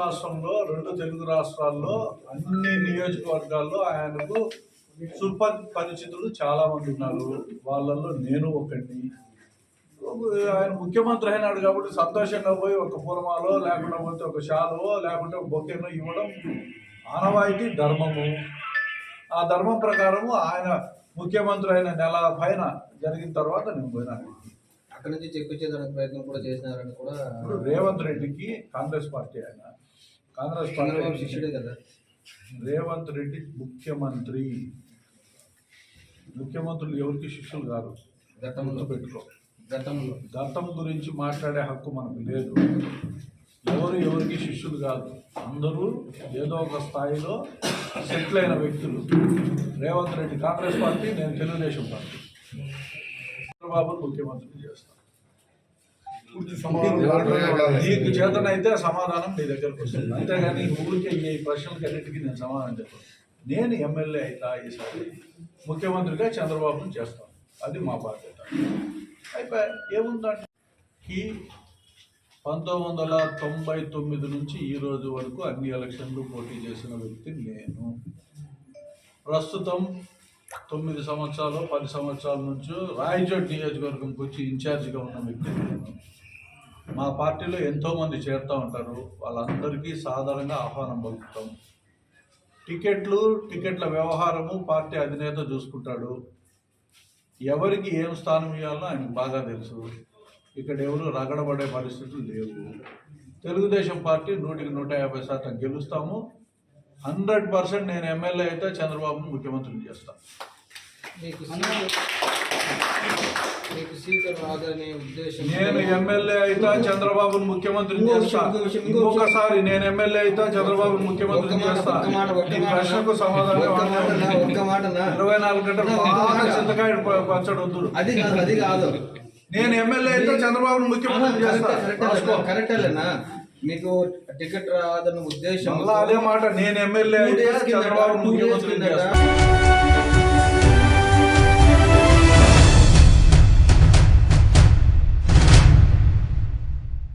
రాష్ట్రంలో రెండు తెలుగు రాష్ట్రాల్లో అన్ని నియోజకవర్గాల్లో ఆయనకు సుప పరిచితులు చాలా మంది ఉన్నారు. వాళ్ళల్లో నేను ఒకటి ఆయన ముఖ్యమంత్రి అయినాడు కాబట్టి సంతోషంగా పోయి ఒక లేకుండా పోతే ఒక షాలువో లేకుంటే ఒక బొకేనో ఇవ్వడం ఆనవాయితీ ధర్మము. ఆ ధర్మం ప్రకారము ఆయన ముఖ్యమంత్రి అయిన నెల పైన జరిగిన తర్వాత నేను పోయినాను అక్కడి నుంచి చెప్పించేదానికి ప్రయత్నం కూడా చేసినారని కూడా రేవంత్ రెడ్డికి కాంగ్రెస్ పార్టీ ఆయన కాంగ్రెస్ పార్టీ శిష్యుడే కదా? రేవంత్ రెడ్డి ముఖ్యమంత్రి. ముఖ్యమంత్రులు ఎవరికి శిష్యులు కాదు? గతంలో. పెట్టుకో గతంలో. గతం గురించి మాట్లాడే హక్కు మనకు లేదు. ఎవరు ఎవరికి శిష్యులు కాదు? అందరూ ఏదో ఒక స్థాయిలో సెటిల్ అయిన వ్యక్తులు. రేవంత్ రెడ్డి కాంగ్రెస్ పార్టీ నేను తెలుగుదేశం పార్టీ. చంద్రబాబు ముఖ్యమంత్రి చేస్తాను. నీకు చేతనైతే సమాధానం నీ దగ్గరకు వస్తుంది. అంతేగాని ఊరికే ఈ ప్రశ్నలకు అన్నిటికీ నేను సమాధానం చెప్పాను నేను ఎమ్మెల్యే అవుతా ఈసారి ముఖ్యమంత్రిగా చంద్రబాబును చేస్తాను. అది మా బాధ్యత. అయిపోయి ఏముందంటే ఈ పంతొమ్మిది వందల తొంభై తొమ్మిది నుంచి ఈ రోజు వరకు అన్ని ఎలక్షన్లు పోటీ చేసిన వ్యక్తి నేను. ప్రస్తుతం తొమ్మిది సంవత్సరాలు పది సంవత్సరాల నుంచి రాయచోటి నియోజకవర్గంకి వచ్చి ఇన్ఛార్జిగా ఉన్న వ్యక్తి నేను. మా పార్టీలో ఎంతోమంది చేరుతూ ఉంటారు. వాళ్ళందరికీ సాధారణంగా ఆహ్వానం పలుకుతాం. టికెట్లు టికెట్ల వ్యవహారము పార్టీ అధినేత చూసుకుంటాడు. ఎవరికి ఏం స్థానం ఇవ్వాలో ఆయనకు బాగా తెలుసు. ఇక్కడ ఎవరు రగడబడే పరిస్థితులు లేవు. తెలుగుదేశం పార్టీ నూటికి నూట యాభై శాతం గెలుస్తాము. హండ్రెడ్ పర్సెంట్ నేను ఎమ్మెల్యే అయితే చంద్రబాబును ముఖ్యమంత్రిని చేస్తాను. ఉద్దేశం నేను ఎమ్మెల్యే అయితే చంద్రబాబును ముఖ్యమంత్రిని చేస్తా. ఇంకొకసారి నేను ఎమ్మెల్యే అయితే చంద్రబాబును ముఖ్యమంత్రిని చేస్తా. ఈ మాట. ప్రశ్నకు సమాధానం ఒక్క? ఇరవై నాలుగు గంటలు చింతకాయ పచ్చడి వద్దు అది కాదు అది కాదు. నేను ఎమ్మెల్యే అయితే చంద్రబాబును ముఖ్యమంత్రి చేస్తా. కరెక్ట్ మీకు టికెట్ రాదన్న ఉద్దేశం అదే మాట నేను ఎమ్మెల్యే అయితే చంద్రబాబు ముఖ్యమంత్రి చేస్తా.